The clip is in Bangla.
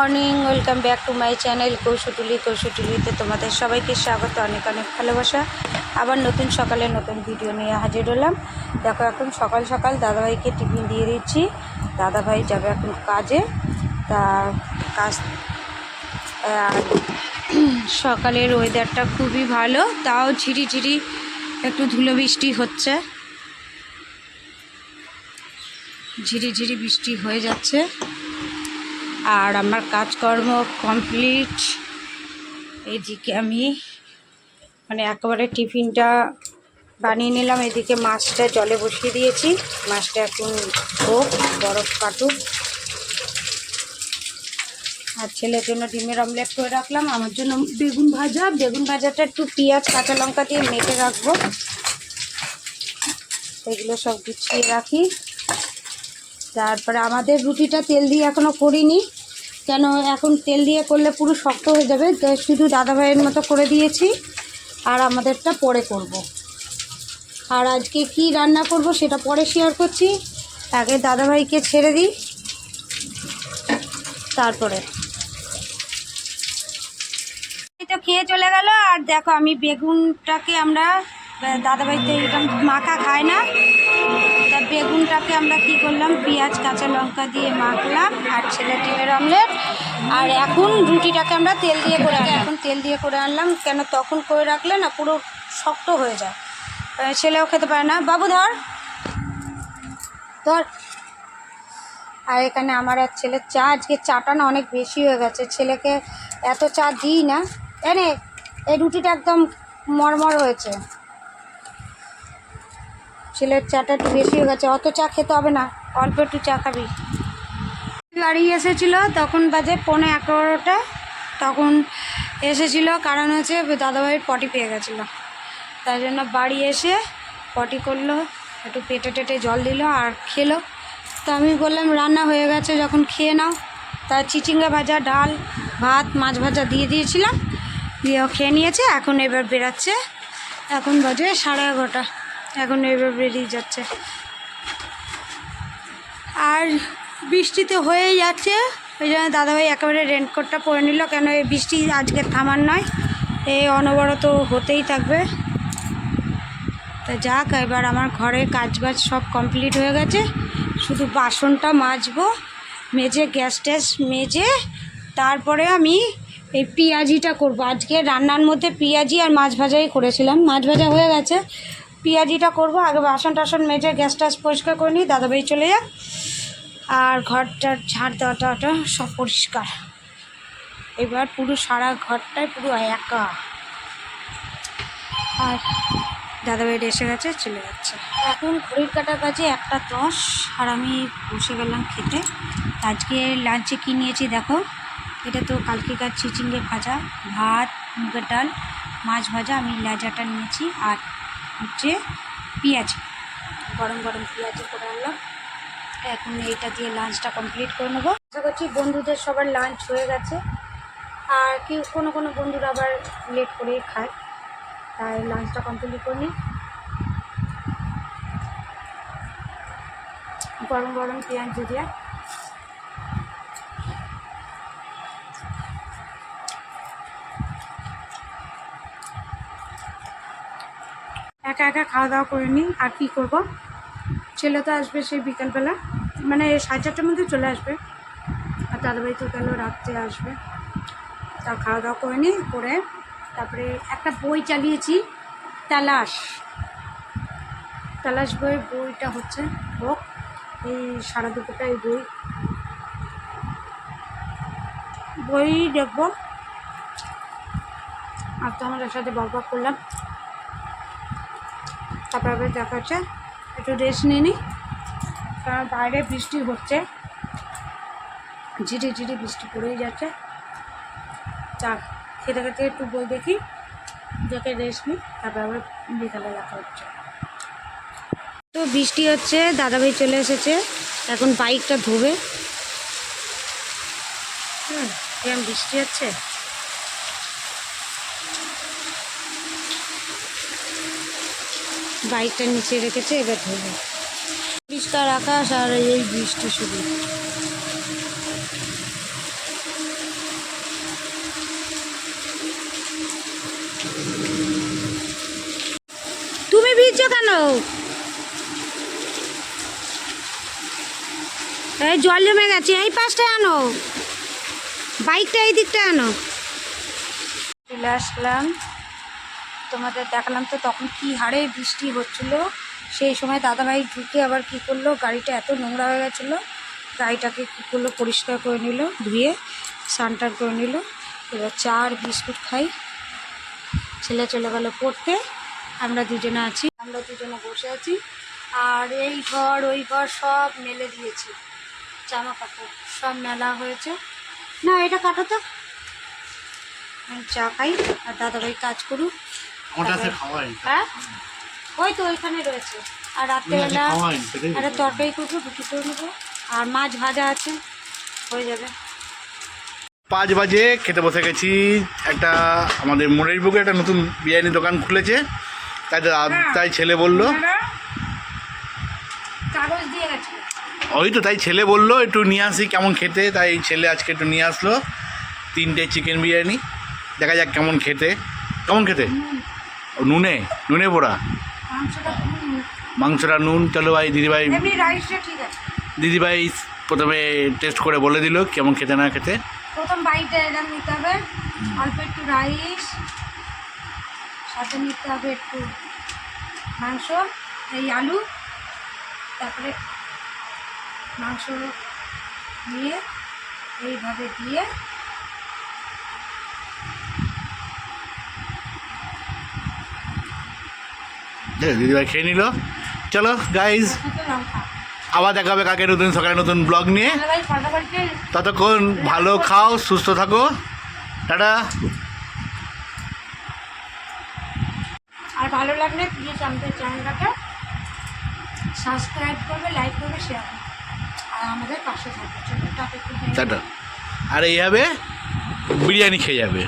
Morning, welcome back to my channel কৌশুটুলি কৌশুটুলিতে তোমাদের সবাইকে স্বাগত, অনেক অনেক ভালোবাসা। আবার নতুন সকালে নতুন ভিডিও নিয়ে হাজির হলাম। দেখো, এখন সকাল সকাল দাদাভাইকে টিফিন দিয়ে দিচ্ছি। দাদাভাই যাবে এখন কাজে। তা কাজ সকালের ওয়েদারটা খুবই ভালো, তাও ঝিরি ঝিরি একটু ধুলো বৃষ্টি হচ্ছে। ঝিরিঝিরি বৃষ্টি হয়ে যাচ্ছে। আর আমার কাজকর্ম কমপ্লিট। এইদিকে আমি মানে একেবারে টিফিনটা বানিয়ে নিলাম। এদিকে মাছটা জলে বসিয়ে দিয়েছি। মাছটা এখন হোক বরফ কাটুক। আর ছেলের জন্য ডিমের অমলেট করে রাখলাম। আমার জন্য বেগুন ভাজা। বেগুন ভাজাটা একটু পেঁয়াজ, কাঁচা লঙ্কা দিয়ে মেখে রাখব। এগুলো সব গুছিয়ে রাখি। তারপরে আমাদের রুটিটা তেল দিয়ে এখনও করিনি। কেন এখন তেল দিয়ে করলে পুরো শক্ত হয়ে যাবে শুধু দাদাভাইয়ের মতো করে দিয়েছি, আর আমাদেরটা পরে করব। আর আজকে কি রান্না করব সেটা পরে শেয়ার করছি, আগে দাদাভাইকে ছেড়ে দিই, তারপরে তো খেয়ে চলে গেল, আর দেখো আমি বেগুনটাকে আমরা দাদাভাই তো এটা মাখা খায় না বেগুনটাকে আমরা কি করলাম? পেঁয়াজ, কাঁচা লঙ্কা দিয়ে মাখলাম আর ছেলে ডিমের অমলেট। আর এখন রুটিটাকে আমরা তেল দিয়ে করে এখন তেল দিয়ে করে আনলাম, কেন তখন করে রাখলে না পুরো শক্ত হয়ে যায়। ছেলেও খেতে পারে না। বাবু, ধর। ধর। আর এখানে আমার এক ছেলের চা, আজকে চাটা না অনেক বেশি হয়ে গেছে। ছেলেকে এত চা দিই না। এনে, এই রুটিটা একদম মরমর হয়েছে। ছেলের চাটা একটু বেশি হয়ে গেছে। অত চা খেতে হবে না, অল্প একটু চা খাবি। গাড়ি এসেছিল, তখন বাজে পৌনে এগারোটা। তখন এসেছিল, কারণ হচ্ছে দাদাভাইয়ের পটি পেয়ে গেছিল। তাই জন্য বাড়ি এসে পটি করল, একটু পেটে টেটে জল দিল আর খেলো। তো আমি বললাম, রান্না হয়ে গেছে, যখন খেয়ে নাও। তা চিচিঙ্গা ভাজা, ডাল, ভাত, মাছ ভাজা দিয়ে দিয়েছিলাম। দিয়ে খেয়ে নিয়েছে, এখন এবার বেরাচ্ছে। এখন বাজে সাড়ে এগারোটা। এখন এবার বেরিয়ে যাচ্ছে। আর বৃষ্টি তো হয়েই যাচ্ছে। ওই জন্য দাদাভাই একেবারে রেনকোটটা পরে নিল, কেন এই বৃষ্টি আজকে থামার নয়, এই অনবরত হতেই থাকবে। তা যাক, এবার আমার ঘরের কাজ বাজ সব কমপ্লিট হয়ে গেছে। শুধু বাসনটা মাজবো, মেজে গ্যাস ট্যাস মেজে, তারপরে আমি এই পেঁয়াজিটা করব। আজকে রান্নার মধ্যে পেঁয়াজি আর মাছ ভাজাই করেছিলাম। মাছ ভাজা হয়ে গেছে। পেঁয়াজিটা করব। আগে বাসন টাসন মেজে গ্যাস টাস পরিষ্কার করে নিই, দাদা দাদাভাই চলে যাক। আর ঘরটার ঝাড় দেওয়াটা ওটা সব পরিষ্কার। এবার পুরো সারা ঘরটাই পুরো একা। আর দাদা দাদাভাইটা এসে গেছে, চলে যাচ্ছে। এখন ঘড়ির কাটার কাছে একটা দশ, আর আমি বসে গেলাম খেতে। আজকে লাঞ্চে কী নিয়েছি দেখো? এটা তো কালকেকার চিচিঙ্গে ভাজা, ভাত, মুগের ডাল, মাছ ভাজা, আমি লাজাটা নিয়েছি। আর হচ্ছে পেঁয়াজ, গরম গরম পেঁয়াজ করে আনলাম। এখন এইটা দিয়ে লাঞ্চটা কমপ্লিট করে নেব। আশা করছি বন্ধুদের সবার লাঞ্চ হয়ে গেছে। আর কেউ, কোনো কোনো বন্ধুরা আবার লেট করেই খায়। তাই লাঞ্চটা কমপ্লিট করে নিই। গরম গরম পেঁয়াজ দিয়ে। একা একা খাওয়া দাওয়া করে নিই, আর কী করব? ছেলে তো আসবে সেই বিকালবেলা। মানে সাড়ে চারটার মধ্যে চলে আসবে। আর দাদাভাই তো গেল, রাত্রে আসবে। তা খাওয়া দাওয়া করে নিই, করে তারপরে একটা বই চালিয়েছি, তালাশ। তালাশ বইয়ের বইটা হচ্ছে হোক এই সারা দুপুরটা এই বই। বই দেখব। আর তো আমাদের সাথে বক বক করলাম। তারপর আবার দেখা হচ্ছে একটু রেস্ট নিয়ে নিই কারণ বাইরে বৃষ্টি হচ্ছে। ঝিরি ঝিরি বৃষ্টি পড়েই যাচ্ছে। চা খেতে খেতে একটু বই দেখি দেখে রেস্ট নিই, তারপর আবার বিকালে দেখা হচ্ছে। তো বৃষ্টি হচ্ছে, দাদাভাই চলে এসেছে। এখন বাইকটা ধোবে। হুম বৃষ্টি হচ্ছে? বাইকটা নিচে রেখেছে, এবার ধরবো। বৃষ্টার আকাশ আর এই বৃষ্টি শুরু তুমি ভিজছো কেন? এই জল জমে গেছে, এই পাশটা আনো। বাইকটা এই দিকটা আনো। চলে আসলাম। তোমাদের দেখালাম তো তখন কি হারে বৃষ্টি হচ্ছিল। সেই সময় দাদাভাই ঢুকে আবার কি করল, গাড়িটা এত নোংরা হয়ে গেছিল, গাড়িটাকে কী করল, পরিষ্কার করে নিল, ধুয়ে স্নান টান করে নিল, এবার চা আর বিস্কুট খাই। ছেলে চলে গেল পড়তে, আমরা দুজনে আছি, আমরা দুজনে বসে আছি, আর এই ঘর, ওই ঘর সব মেলে দিয়েছি জামা কাপড় সব মেলা হয়েছে। না, এটা কাটো তো। চা খাই, আর দাদাভাই কাজ করুক। হ্যাঁ? ওই তো ওইখানে রয়েছে। আর রাত্রেবেলা একটা তরকারি করব রুটি করে নেব। আর মাছ ভাজা আছে হয়ে যাবে। পাঁচ বাজে খেতে বসে গেছি। একটা আমাদের মোড়ের বুকে একটা নতুন বিরিয়ানি দোকান খুলেছে। তাই দা- তাই ছেলে বলল। কাগজ দিয়ে গেছে। ওই তো তাই ছেলে বলল একটু নিয়ে আসি কেমন খেতে। তাই ছেলে আজকে একটু নিয়ে আসলো। তিনটে চিকেন বিরিয়ানি। দেখা যাক কেমন খেতে। কেমন খেতে? নুনে নুনে পোড়া? মাংসটা নুন। চলো ভাই দিদিভাই দিদিভাই প্রথমে টেস্ট করে বলে দিল কেমন খেতে না খেতে। প্রথম বাইটে এরকম নিতে হবে অল্প একটু রাইস সাথে নিতে হবে একটু মাংস এই আলু তারপরে মাংস নিয়ে এইভাবে দিয়ে দিদিভাই খেয়ে নিল। চলো গাইজ আবার দেখা হবে কাকে নতুন সকালে নতুন ব্লগ নিয়ে। ততক্ষণ ভালো খাও সুস্থ থাকো। টাটা। আর ভালো লাগলে প্লিজ আমাদের চ্যানেলটাকে সাবস্ক্রাইব করবে লাইক করবে শেয়ার আর আমাদের পাশে থাকবে। টাটা আর এইভাবে বিরিয়ানি খেয়ে যাবে।